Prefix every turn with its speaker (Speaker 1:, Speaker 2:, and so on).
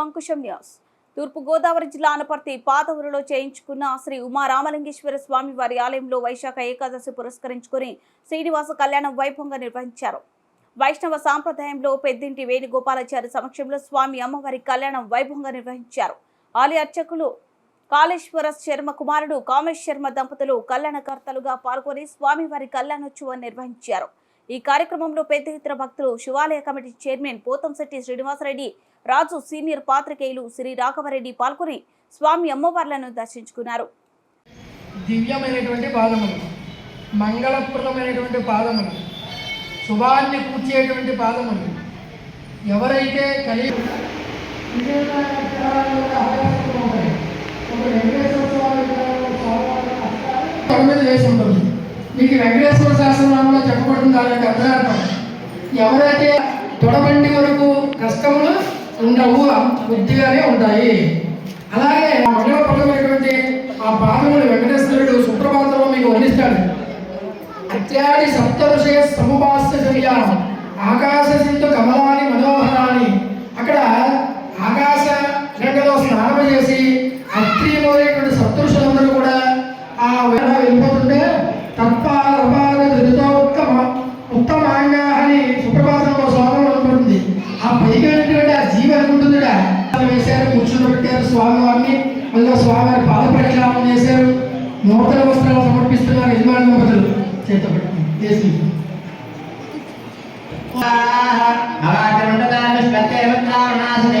Speaker 1: Ankusam news తూర్పుగోదావరి జిల్లా అనపర్తి పాత చేయించుకున్న శ్రీ ఉమా రామలింగేశ్వర స్వామి వారి ఆలయంలో వైశాఖ ఏకాదశి పురస్కరించుకుని శ్రీనివాస కళ్యాణం వైభవంగా నిర్వహించారు. వైష్ణవ సాంప్రదాయంలో పెద్దింటి వేణుగోపాలాచారి సమక్షంలో స్వామి అమ్మవారి కళ్యాణం వైభవంగా నిర్వహించారు. ఆలయ అర్చకులు కాళేశ్వర శర్మ కుమారుడు కామేశ్ శర్మ దంపతులు కళ్యాణకర్తలుగా పాల్గొని స్వామివారి కళ్యాణోత్సవం నిర్వహించారు. ఈ కార్యక్రమంలో పెద్ద ఎత్తున భక్తులు శివాలయ committee chairman Pothamsetti Srinivasareddy Raju senior పాత్రికేయులు శ్రీ రాఘవరెడ్డి పాల్గొని స్వామి అమ్మవార్లను దర్శించుకున్నారు.
Speaker 2: దివ్యమైనటువంటి పాదములు మంగళప్రదమైనటువంటి పాదములు శుభాన్ని కూర్చేటువంటి పాదములు ఎవరైతే కలిగి మీద వేసి ఉంటుంది. మీకు వెంకటేశ్వర శాస్త్రంలో చెప్పబడుతుంది దాని యొక్క అర్థార్థం. ఎవరైతే తొడబండి వరకు కష్టములు ఉండవు బుద్ధిగానే ఉంటాయి. అలాగే మంగళప్రదమైనటువంటి ఆ పాదములు వెంకటేశ్వరుడు సుప్రభాతంలో మీకు వర్ణిస్తాడు. అత్యాది సప్తఋషయ సముపాస్య శరీరం ఆకాశ సింధు కమలాని మనోహరాని. అక్కడ ఆకాశ గంగలో స్నానం చేసి అత్రి మొదలైనటువంటి సప్తఋషులందరూ కూడా ఆ వెళ్ళిపోతుంటే తప్ప రపాల ధృతో ఉత్తమ ఉత్తమాంగా అని సుప్రభాతంలో శ్లోకం ఉంటుంది ఆ పైగా ఉన్నటువంటి ఆ జీవి అనుకుంటుందిట. వేశారు కూర్చుని పెట్టారు స్వామివారిని మళ్ళీ స్వామివారి పాద పరిక్రమం చేశారు. నూతన వస్త్రాలు సమర్పిస్తున్నారు యజమాని దంపతులు. చేత పట్టుకుని చేసి.
Speaker 3: శ్రీ